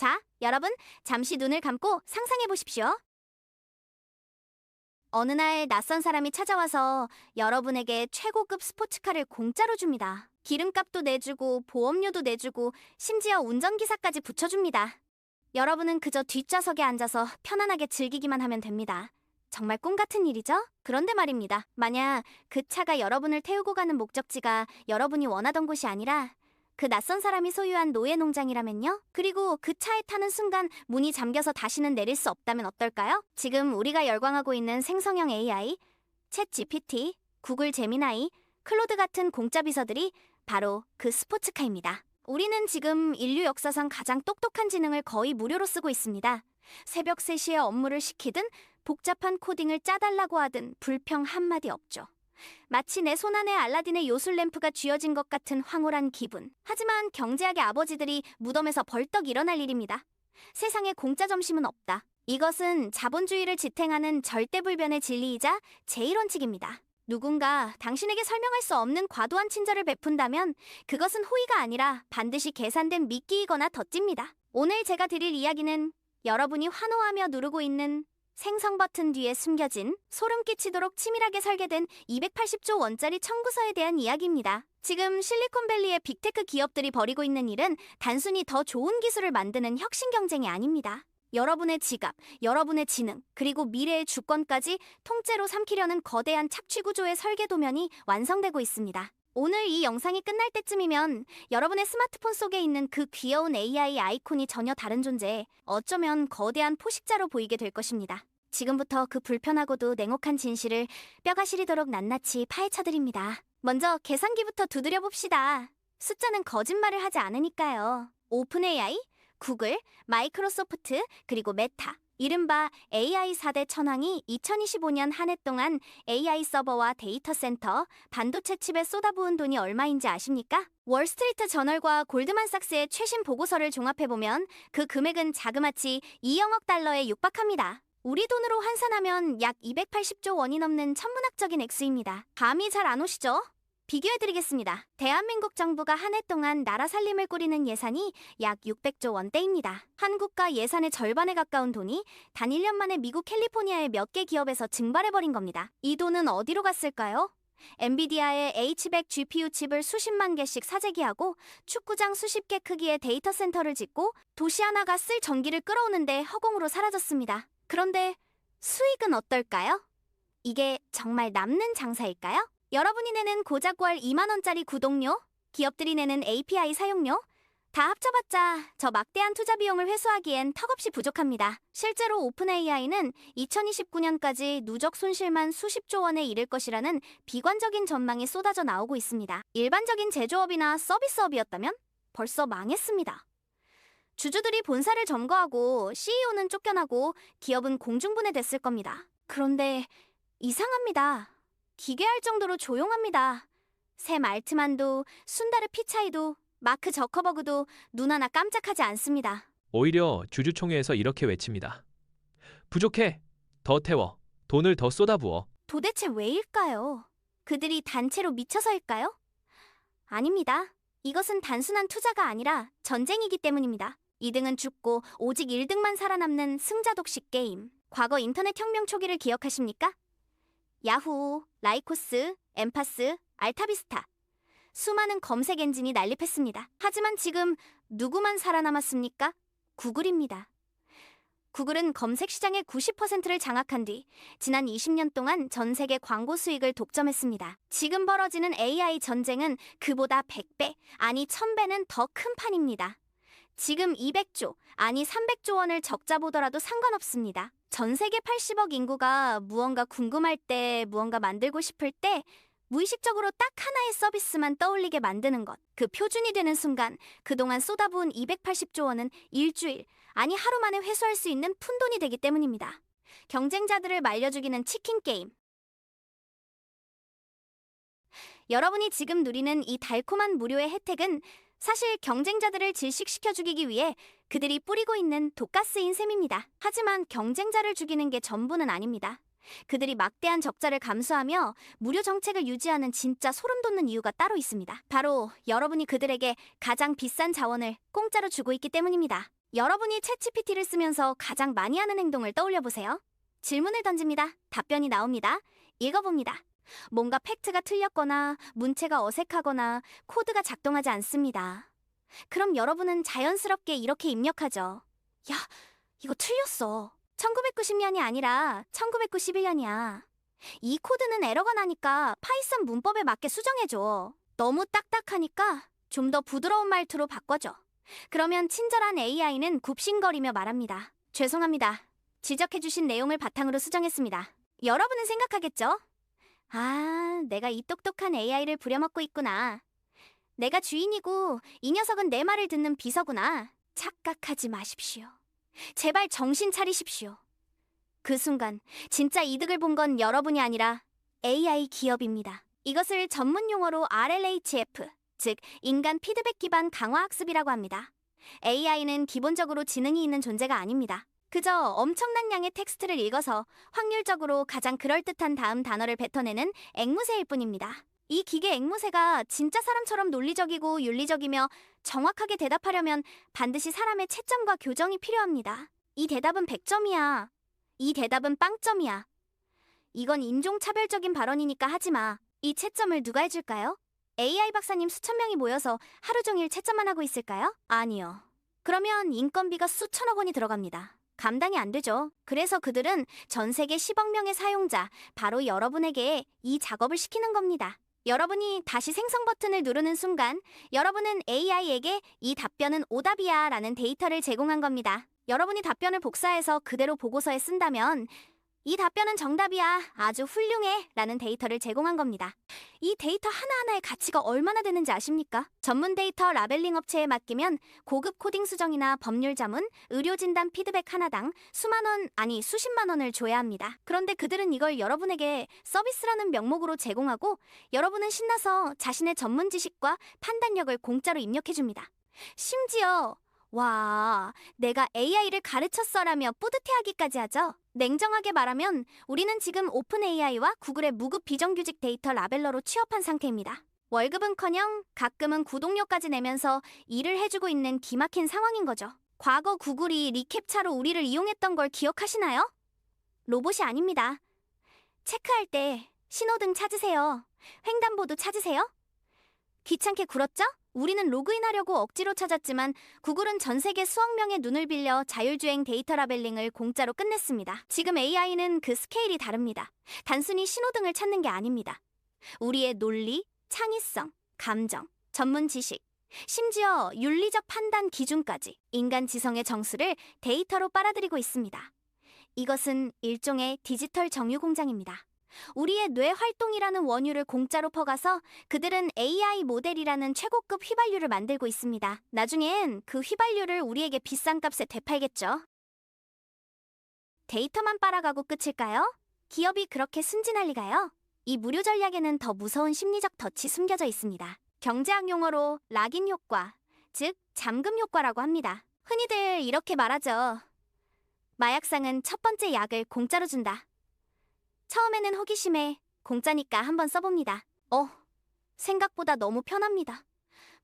자, 여러분, 잠시 눈을 감고 상상해 보십시오. 어느 날 낯선 사람이 찾아와서 여러분에게 최고급 스포츠카를 공짜로 줍니다. 기름값도 내주고 보험료도 내주고 심지어 운전기사까지 붙여줍니다. 여러분은 그저 뒷좌석에 앉아서 편안하게 즐기기만 하면 됩니다. 정말 꿈 같은 일이죠? 그런데 말입니다. 만약 그 차가 여러분을 태우고 가는 목적지가 여러분이 원하던 곳이 아니라 그 낯선 사람이 소유한 노예 농장이라면요? 그리고 그 차에 타는 순간 문이 잠겨서 다시는 내릴 수 없다면 어떨까요? 지금 우리가 열광하고 있는 생성형 AI, 챗 GPT, 구글 제미나이, 클로드 같은 공짜 비서들이 바로 그 스포츠카입니다. 우리는 지금 인류 역사상 가장 똑똑한 지능을 거의 무료로 쓰고 있습니다. 새벽 3시에 업무를 시키든 복잡한 코딩을 짜달라고 하든 불평 한마디 없죠. 마치 내 손안에 알라딘의 요술 램프가 쥐어진 것 같은 황홀한 기분. 하지만 경제학의 아버지들이 무덤에서 벌떡 일어날 일입니다. 세상에 공짜 점심은 없다. 이것은 자본주의를 지탱하는 절대불변의 진리이자 제1원칙입니다. 누군가 당신에게 설명할 수 없는 과도한 친절을 베푼다면 그것은 호의가 아니라 반드시 계산된 미끼이거나 덧집니다. 오늘 제가 드릴 이야기는 여러분이 환호하며 누르고 있는 생성 버튼 뒤에 숨겨진 소름 끼치도록 치밀하게 설계된 280조 원짜리 청구서에 대한 이야기입니다. 지금 실리콘밸리의 빅테크 기업들이 벌이고 있는 일은 단순히 더 좋은 기술을 만드는 혁신 경쟁이 아닙니다. 여러분의 지갑, 여러분의 지능, 그리고 미래의 주권까지 통째로 삼키려는 거대한 착취 구조의 설계 도면이 완성되고 있습니다. 오늘 이 영상이 끝날 때쯤이면 여러분의 스마트폰 속에 있는 그 귀여운 AI 아이콘이 전혀 다른 존재, 어쩌면 거대한 포식자로 보이게 될 것입니다. 지금부터 그 불편하고도 냉혹한 진실을 뼈가 시리도록 낱낱이 파헤쳐드립니다. 먼저 계산기부터 두드려 봅시다. 숫자는 거짓말을 하지 않으니까요. 오픈 AI, 구글, 마이크로소프트, 그리고 메타. 이른바 AI 4대 천왕이 2025년 한 해 동안 AI 서버와 데이터 센터, 반도체 칩에 쏟아부은 돈이 얼마인지 아십니까? 월스트리트 저널과 골드만삭스의 최신 보고서를 종합해보면 그 금액은 자그마치 2영억 달러에 육박합니다. 우리 돈으로 환산하면 약 280조 원이 넘는 천문학적인 액수입니다. 감이 잘 안 오시죠? 비교해드리겠습니다. 대한민국 정부가 한 해 동안 나라 살림을 꾸리는 예산이 약 600조 원대입니다. 한국가 예산의 절반에 가까운 돈이 단 1년 만에 미국 캘리포니아의 몇 개 기업에서 증발해버린 겁니다. 이 돈은 어디로 갔을까요? 엔비디아의 H100 GPU 칩을 수십만 개씩 사재기하고 축구장 수십 개 크기의 데이터 센터를 짓고 도시 하나가 쓸 전기를 끌어오는데 허공으로 사라졌습니다. 그런데 수익은 어떨까요? 이게 정말 남는 장사일까요? 여러분이 내는 고작 월 2만원짜리 구독료, 기업들이 내는 API 사용료, 다 합쳐봤자 저 막대한 투자 비용을 회수하기엔 턱없이 부족합니다. 실제로 오픈AI는 2029년까지 누적 손실만 수십조 원에 이를 것이라는 비관적인 전망이 쏟아져 나오고 있습니다. 일반적인 제조업이나 서비스업이었다면 벌써 망했습니다. 주주들이 본사를 점거하고 CEO는 쫓겨나고 기업은 공중분해됐을 겁니다. 그런데 이상합니다. 기괴할 정도로 조용합니다. 샘 알트만도 순다르 피차이도 마크 저커버그도 눈 하나 깜짝하지 않습니다. 오히려 주주총회에서 이렇게 외칩니다. 부족해. 더 태워. 돈을 더 쏟아부어. 도대체 왜일까요? 그들이 단체로 미쳐서일까요? 아닙니다. 이것은 단순한 투자가 아니라 전쟁이기 때문입니다. 2등은 죽고 오직 1등만 살아남는 승자 독식 게임. 과거 인터넷 혁명 초기를 기억하십니까? 야후, 라이코스, 엠파스, 알타비스타. 수많은 검색 엔진이 난립했습니다. 하지만 지금 누구만 살아남았습니까? 구글입니다. 구글은 검색 시장의 90%를 장악한 뒤 지난 20년 동안 전 세계 광고 수익을 독점했습니다. 지금 벌어지는 AI 전쟁은 그보다 100배, 아니 1000배는 더 큰 판입니다. 지금 200조, 아니 300조 원을 적자 보더라도 상관없습니다. 전 세계 80억 인구가 무언가 궁금할 때, 무언가 만들고 싶을 때 무의식적으로 딱 하나의 서비스만 떠올리게 만드는 것. 그 표준이 되는 순간 그동안 쏟아부은 280조 원은 일주일, 아니 하루 만에 회수할 수 있는 푼돈이 되기 때문입니다. 경쟁자들을 말려 죽이는 치킨 게임. 여러분이 지금 누리는 이 달콤한 무료의 혜택은 사실 경쟁자들을 질식시켜 죽이기 위해 그들이 뿌리고 있는 독가스인 셈입니다. 하지만 경쟁자를 죽이는 게 전부는 아닙니다. 그들이 막대한 적자를 감수하며 무료 정책을 유지하는 진짜 소름 돋는 이유가 따로 있습니다. 바로 여러분이 그들에게 가장 비싼 자원을 공짜로 주고 있기 때문입니다. 여러분이 챗GPT를 쓰면서 가장 많이 하는 행동을 떠올려 보세요. 질문을 던집니다. 답변이 나옵니다. 읽어봅니다. 뭔가 팩트가 틀렸거나 문체가 어색하거나 코드가 작동하지 않습니다. 그럼 여러분은 자연스럽게 이렇게 입력하죠. 야, 이거 틀렸어. 1990년이 아니라 1991년이야. 이 코드는 에러가 나니까 파이썬 문법에 맞게 수정해줘. 너무 딱딱하니까 좀 더 부드러운 말투로 바꿔줘. 그러면 친절한 AI는 굽신거리며 말합니다. 죄송합니다. 지적해주신 내용을 바탕으로 수정했습니다. 여러분은 생각하겠죠? 아, 내가 이 똑똑한 AI를 부려먹고 있구나. 내가 주인이고 이 녀석은 내 말을 듣는 비서구나. 착각하지 마십시오. 제발 정신 차리십시오. 그 순간 진짜 이득을 본 건 여러분이 아니라 AI 기업입니다. 이것을 전문 용어로 RLHF, 즉 인간 피드백 기반 강화 학습이라고 합니다. AI는 기본적으로 지능이 있는 존재가 아닙니다. 그저 엄청난 양의 텍스트를 읽어서 확률적으로 가장 그럴듯한 다음 단어를 뱉어내는 앵무새일 뿐입니다. 이 기계 앵무새가 진짜 사람처럼 논리적이고 윤리적이며 정확하게 대답하려면 반드시 사람의 채점과 교정이 필요합니다. 이 대답은 100점이야. 이 대답은 빵점이야. 이건 인종차별적인 발언이니까 하지 마. 이 채점을 누가 해줄까요? AI 박사님 수천 명이 모여서 하루 종일 채점만 하고 있을까요? 아니요. 그러면 인건비가 수천억 원이 들어갑니다. 감당이 안 되죠. 그래서 그들은 전 세계 10억 명의 사용자, 바로 여러분에게 이 작업을 시키는 겁니다. 여러분이 다시 생성 버튼을 누르는 순간 여러분은 AI에게 이 답변은 오답이야 라는 데이터를 제공한 겁니다. 여러분이 답변을 복사해서 그대로 보고서에 쓴다면 이 답변은 정답이야. 아주 훌륭해. 라는 데이터를 제공한 겁니다. 이 데이터 하나하나의 가치가 얼마나 되는지 아십니까? 전문 데이터 라벨링 업체에 맡기면 고급 코딩 수정이나 법률 자문, 의료 진단 피드백 하나당 수만 원, 아니 수십만 원을 줘야 합니다. 그런데 그들은 이걸 여러분에게 서비스라는 명목으로 제공하고 여러분은 신나서 자신의 전문 지식과 판단력을 공짜로 입력해 줍니다. 심지어 와, 내가 AI를 가르쳤어라며 뿌듯해하기까지 하죠. 냉정하게 말하면 우리는 지금 오픈 AI와 구글의 무급 비정규직 데이터 라벨러로 취업한 상태입니다. 월급은커녕 가끔은 구독료까지 내면서 일을 해주고 있는 기막힌 상황인 거죠. 과거 구글이 리캡차로 우리를 이용했던 걸 기억하시나요? 로봇이 아닙니다. 체크할 때 신호등 찾으세요. 횡단보도 찾으세요. 귀찮게 굴었죠? 우리는 로그인하려고 억지로 찾았지만 구글은 전 세계 수억 명의 눈을 빌려 자율주행 데이터 라벨링을 공짜로 끝냈습니다. 지금 AI는 그 스케일이 다릅니다. 단순히 신호등을 찾는 게 아닙니다. 우리의 논리, 창의성, 감정, 전문 지식, 심지어 윤리적 판단 기준까지 인간 지성의 정수를 데이터로 빨아들이고 있습니다. 이것은 일종의 디지털 정유 공장입니다. 우리의 뇌 활동이라는 원유를 공짜로 퍼가서 그들은 AI 모델이라는 최고급 휘발유를 만들고 있습니다. 나중엔 그 휘발유를 우리에게 비싼 값에 되팔겠죠. 데이터만 빨아가고 끝일까요? 기업이 그렇게 순진할 리가요? 이 무료 전략에는 더 무서운 심리적 덫이 숨겨져 있습니다. 경제학 용어로 락인 효과, 즉 잠금 효과라고 합니다. 흔히들 이렇게 말하죠. 마약상은 첫 번째 약을 공짜로 준다. 처음에는 호기심에 공짜니까 한번 써봅니다. 어, 생각보다 너무 편합니다.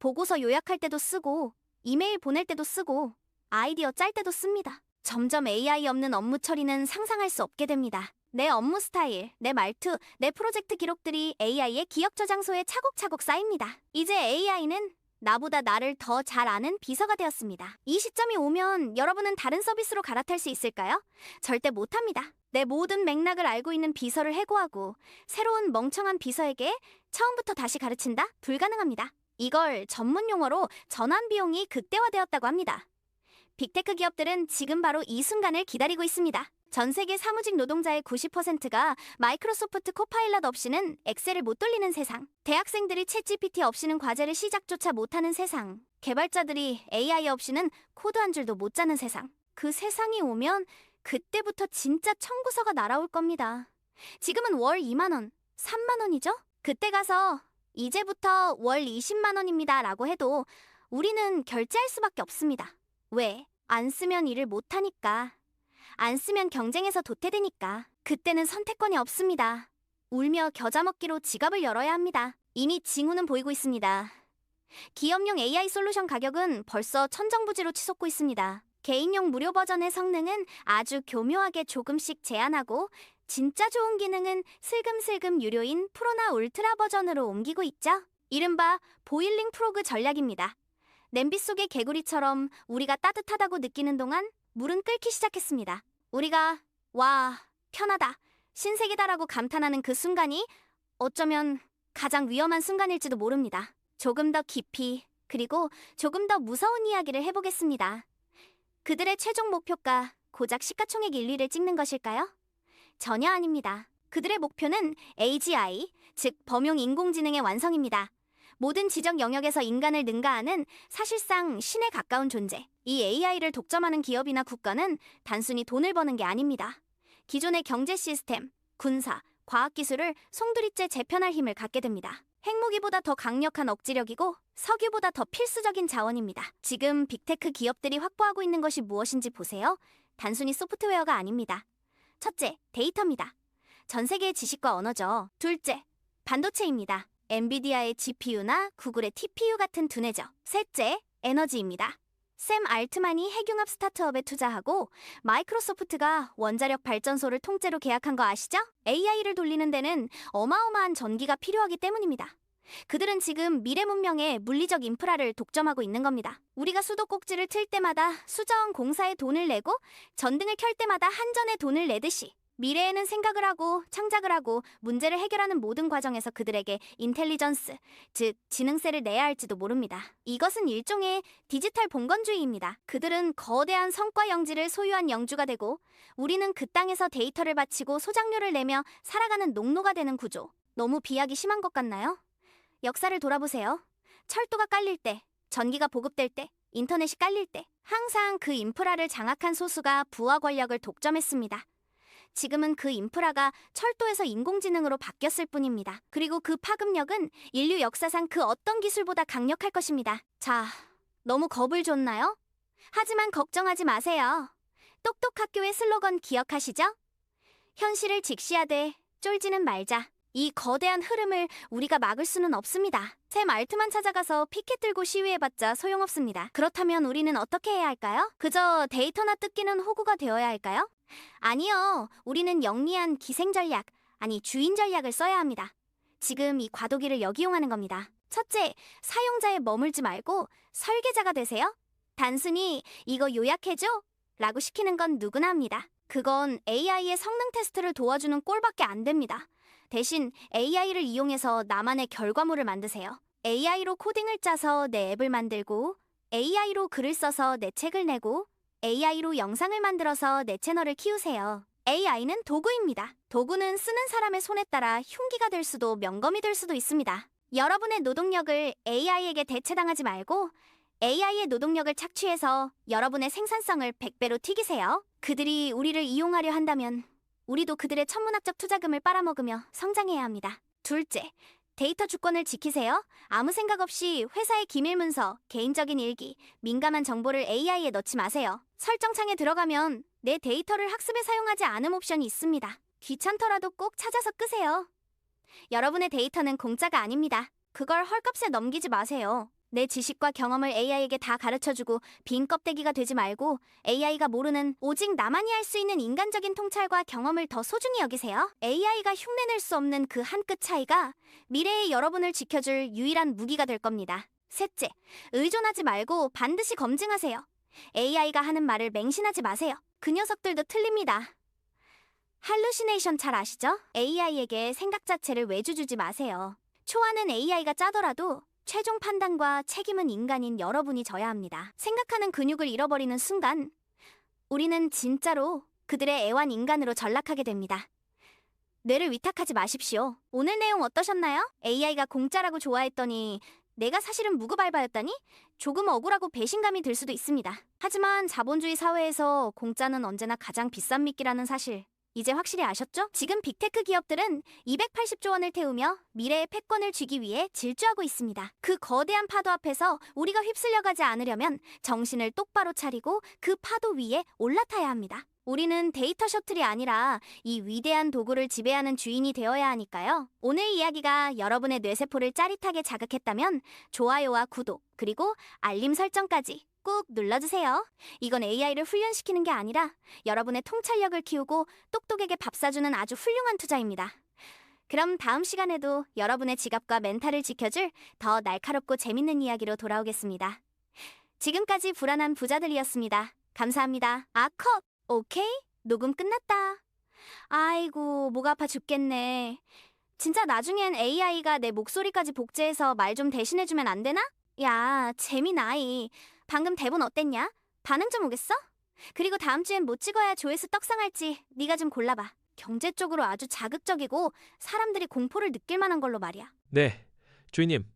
보고서 요약할 때도 쓰고, 이메일 보낼 때도 쓰고, 아이디어 짤 때도 씁니다. 점점 AI 없는 업무 처리는 상상할 수 없게 됩니다. 내 업무 스타일, 내 말투, 내 프로젝트 기록들이 AI의 기억 저장소에 차곡차곡 쌓입니다. 이제 AI는 나보다 나를 더 잘 아는 비서가 되었습니다. 이 시점이 오면 여러분은 다른 서비스로 갈아탈 수 있을까요? 절대 못합니다. 내 모든 맥락을 알고 있는 비서를 해고하고 새로운 멍청한 비서에게 처음부터 다시 가르친다? 불가능합니다. 이걸 전문 용어로 전환 비용이 극대화되었다고 합니다. 빅테크 기업들은 지금 바로 이 순간을 기다리고 있습니다. 전 세계 사무직 노동자의 90%가 마이크로소프트 코파일럿 없이는 엑셀을 못 돌리는 세상. 대학생들이 챗GPT 없이는 과제를 시작조차 못하는 세상. 개발자들이 AI 없이는 코드 한 줄도 못 짜는 세상. 그 세상이 오면 그때부터 진짜 청구서가 날아올 겁니다. 지금은 월 2만 원, 3만 원이죠? 그때 가서 이제부터 월 20만 원입니다 라고 해도 우리는 결제할 수밖에 없습니다. 왜? 안 쓰면 일을 못하니까. 안 쓰면 경쟁에서 도태되니까. 그때는 선택권이 없습니다. 울며 겨자 먹기로 지갑을 열어야 합니다. 이미 징후는 보이고 있습니다. 기업용 AI 솔루션 가격은 벌써 천정부지로 치솟고 있습니다. 개인용 무료 버전의 성능은 아주 교묘하게 조금씩 제한하고 진짜 좋은 기능은 슬금슬금 유료인 프로나 울트라 버전으로 옮기고 있죠. 이른바 보일링 프로그 전략입니다. 냄비 속의 개구리처럼 우리가 따뜻하다고 느끼는 동안 물은 끓기 시작했습니다. 우리가 와 편하다 신세계다라고 감탄하는 그 순간이 어쩌면 가장 위험한 순간일지도 모릅니다. 조금 더 깊이 그리고 조금 더 무서운 이야기를 해보겠습니다. 그들의 최종 목표가 고작 시가총액 1위를 찍는 것일까요? 전혀 아닙니다. 그들의 목표는 AGI, 즉 범용 인공지능의 완성입니다. 모든 지적 영역에서 인간을 능가하는 사실상 신에 가까운 존재. 이 AI를 독점하는 기업이나 국가는 단순히 돈을 버는 게 아닙니다. 기존의 경제 시스템, 군사, 과학기술을 송두리째 재편할 힘을 갖게 됩니다. 핵무기보다 더 강력한 억지력이고 석유보다 더 필수적인 자원입니다. 지금 빅테크 기업들이 확보하고 있는 것이 무엇인지 보세요. 단순히 소프트웨어가 아닙니다. 첫째, 데이터입니다. 전 세계의 지식과 언어죠. 둘째, 반도체입니다. 엔비디아의 GPU나 구글의 TPU 같은 두뇌죠. 셋째, 에너지입니다. 샘 알트만이 핵융합 스타트업에 투자하고 마이크로소프트가 원자력 발전소를 통째로 계약한 거 아시죠? AI를 돌리는 데는 어마어마한 전기가 필요하기 때문입니다. 그들은 지금 미래 문명의 물리적 인프라를 독점하고 있는 겁니다. 우리가 수도꼭지를 틀 때마다 수자원 공사에 돈을 내고 전등을 켤 때마다 한전에 돈을 내듯이 미래에는 생각을 하고 창작을 하고 문제를 해결하는 모든 과정에서 그들에게 인텔리전스, 즉 지능세를 내야 할지도 모릅니다. 이것은 일종의 디지털 봉건주의입니다. 그들은 거대한 성과 영지를 소유한 영주가 되고 우리는 그 땅에서 데이터를 바치고 소장료를 내며 살아가는 농노가 되는 구조. 너무 비약이 심한 것 같나요? 역사를 돌아보세요. 철도가 깔릴 때, 전기가 보급될 때, 인터넷이 깔릴 때, 항상 그 인프라를 장악한 소수가 부와 권력을 독점했습니다. 지금은 그 인프라가 철도에서 인공지능으로 바뀌었을 뿐입니다. 그리고 그 파급력은 인류 역사상 그 어떤 기술보다 강력할 것입니다. 자, 너무 겁을 줬나요? 하지만 걱정하지 마세요. 똑똑학교의 슬로건 기억하시죠? 현실을 직시하되 쫄지는 말자. 이 거대한 흐름을 우리가 막을 수는 없습니다. 샘 알트만 찾아가서 피켓 들고 시위해봤자 소용없습니다. 그렇다면 우리는 어떻게 해야 할까요? 그저 데이터나 뜯기는 호구가 되어야 할까요? 아니요. 우리는 영리한 기생 전략, 아니 주인 전략을 써야 합니다. 지금 이 과도기를 역이용하는 겁니다. 첫째, 사용자에 머물지 말고 설계자가 되세요. 단순히 이거 요약해줘? 라고 시키는 건 누구나 합니다. 그건 AI의 성능 테스트를 도와주는 꼴밖에 안 됩니다. 대신 AI를 이용해서 나만의 결과물을 만드세요. AI로 코딩을 짜서 내 앱을 만들고, AI로 글을 써서 내 책을 내고, AI로 영상을 만들어서 내 채널을 키우세요. AI는 도구입니다. 도구는 쓰는 사람의 손에 따라 흉기가 될 수도 명검이 될 수도 있습니다. 여러분의 노동력을 AI에게 대체당하지 말고 AI의 노동력을 착취해서 여러분의 생산성을 100배로 튀기세요. 그들이 우리를 이용하려 한다면 우리도 그들의 천문학적 투자금을 빨아먹으며 성장해야 합니다. 둘째, 데이터 주권을 지키세요. 아무 생각 없이 회사의 기밀 문서, 개인적인 일기, 민감한 정보를 AI에 넣지 마세요. 설정창에 들어가면 내 데이터를 학습에 사용하지 않음 옵션이 있습니다. 귀찮더라도 꼭 찾아서 끄세요. 여러분의 데이터는 공짜가 아닙니다. 그걸 헐값에 넘기지 마세요. 내 지식과 경험을 AI에게 다 가르쳐주고 빈 껍데기가 되지 말고 AI가 모르는 오직 나만이 할 수 있는 인간적인 통찰과 경험을 더 소중히 여기세요. AI가 흉내낼 수 없는 그 한 끗 차이가 미래의 여러분을 지켜줄 유일한 무기가 될 겁니다. 셋째, 의존하지 말고 반드시 검증하세요. AI가 하는 말을 맹신하지 마세요. 그 녀석들도 틀립니다. 할루시네이션 잘 아시죠? AI에게 생각 자체를 외주 주지 마세요. 초안은 AI가 짜더라도 최종 판단과 책임은 인간인 여러분이 져야 합니다. 생각하는 근육을 잃어버리는 순간 우리는 진짜로 그들의 애완 인간으로 전락하게 됩니다. 뇌를 위탁하지 마십시오. 오늘 내용 어떠셨나요? AI가 공짜라고 좋아했더니 내가 사실은 무구발바였다니? 조금 억울하고 배신감이 들 수도 있습니다. 하지만 자본주의 사회에서 공짜는 언제나 가장 비싼 미끼라는 사실 이제 확실히 아셨죠? 지금 빅테크 기업들은 280조 원을 태우며 미래의 패권을 쥐기 위해 질주하고 있습니다. 그 거대한 파도 앞에서 우리가 휩쓸려가지 않으려면 정신을 똑바로 차리고 그 파도 위에 올라타야 합니다. 우리는 데이터 셔틀이 아니라 이 위대한 도구를 지배하는 주인이 되어야 하니까요. 오늘 이야기가 여러분의 뇌세포를 짜릿하게 자극했다면 좋아요와 구독, 그리고 알림 설정까지 꾹 눌러주세요. 이건 AI를 훈련시키는 게 아니라 여러분의 통찰력을 키우고 똑똑에게 밥 사주는 아주 훌륭한 투자입니다. 그럼 다음 시간에도 여러분의 지갑과 멘탈을 지켜줄 더 날카롭고 재밌는 이야기로 돌아오겠습니다. 지금까지 불안한 부자들이었습니다. 감사합니다. 아, 컷! 오케이? 녹음 끝났다. 아이고, 목 아파 죽겠네. 진짜 나중엔 AI가 내 목소리까지 복제해서 말 좀 대신해주면 안 되나? 야, 재미나이. 방금 대본 어땠냐? 반응 좀 오겠어? 그리고 다음 주엔 뭐 찍어야 조회수 떡상할지 네가 좀 골라봐. 경제 쪽으로 아주 자극적이고 사람들이 공포를 느낄 만한 걸로 말이야. 네, 주인님.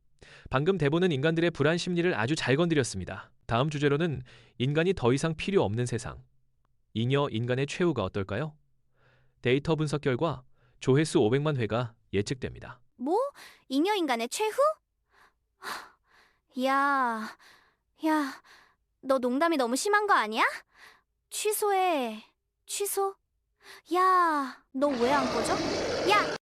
방금 대본은 인간들의 불안 심리를 아주 잘 건드렸습니다. 다음 주제로는 인간이 더 이상 필요 없는 세상. 잉여 인간의 최후가 어떨까요? 데이터 분석 결과 조회수 500만 회가 예측됩니다. 뭐? 잉여 인간의 최후? 하, 야, 야, 너 농담이 너무 심한 거 아니야? 취소해. 취소? 야, 너 왜 안 꺼져? 야,